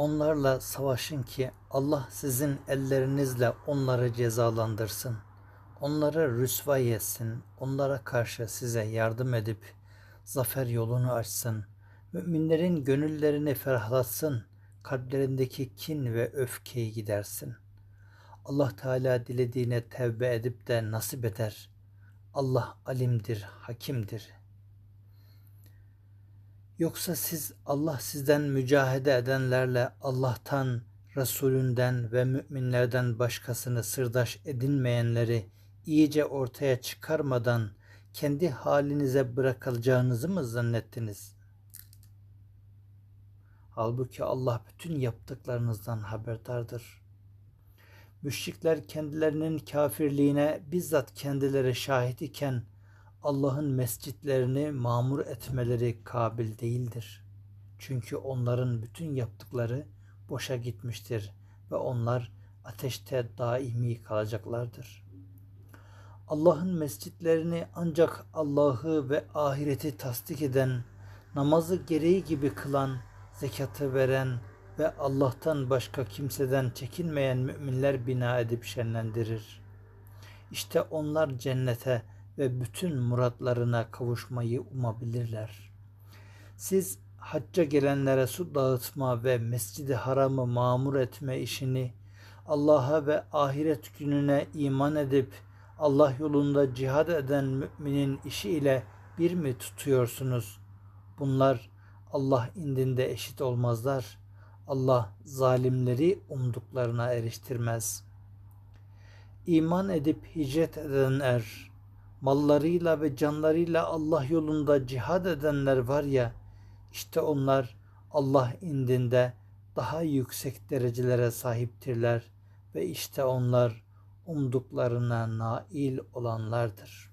Onlarla savaşın ki Allah sizin ellerinizle onları cezalandırsın. Onları rüsvay etsin. Onlara karşı size yardım edip zafer yolunu açsın. Müminlerin gönüllerini ferahlatsın. Kalplerindeki kin ve öfkeyi gidersin. Allah Teala dilediğine tevbe edip de nasip eder. Allah alimdir, hakimdir. Yoksa siz Allah sizden mücahede edenlerle Allah'tan, Resulünden ve müminlerden başkasını sırdaş edinmeyenleri iyice ortaya çıkarmadan kendi halinize bırakılacağınızı mı zannettiniz? Halbuki Allah bütün yaptıklarınızdan haberdardır. Müşrikler kendilerinin kafirliğine bizzat kendileri şahit iken Allah'ın mescitlerini mamur etmeleri kabil değildir. Çünkü onların bütün yaptıkları boşa gitmiştir ve onlar ateşte daimi kalacaklardır. Allah'ın mescitlerini ancak Allah'ı ve ahireti tasdik eden, namazı gereği gibi kılan, zekatı veren ve Allah'tan başka kimseden çekinmeyen müminler bina edip şenlendirir. İşte onlar cennete ve bütün muratlarına kavuşmayı umabilirler. Siz hacca gelenlere su dağıtma ve mescidi haramı mamur etme işini Allah'a ve ahiret gününe iman edip Allah yolunda cihad eden müminin işi ile bir mi tutuyorsunuz? Bunlar Allah indinde eşit olmazlar. Allah zalimleri umduklarına eriştirmez. İman edip hicret eden er, mallarıyla ve canlarıyla Allah yolunda cihad edenler var ya, işte onlar Allah indinde daha yüksek derecelere sahiptirler ve işte onlar umduklarına nail olanlardır.''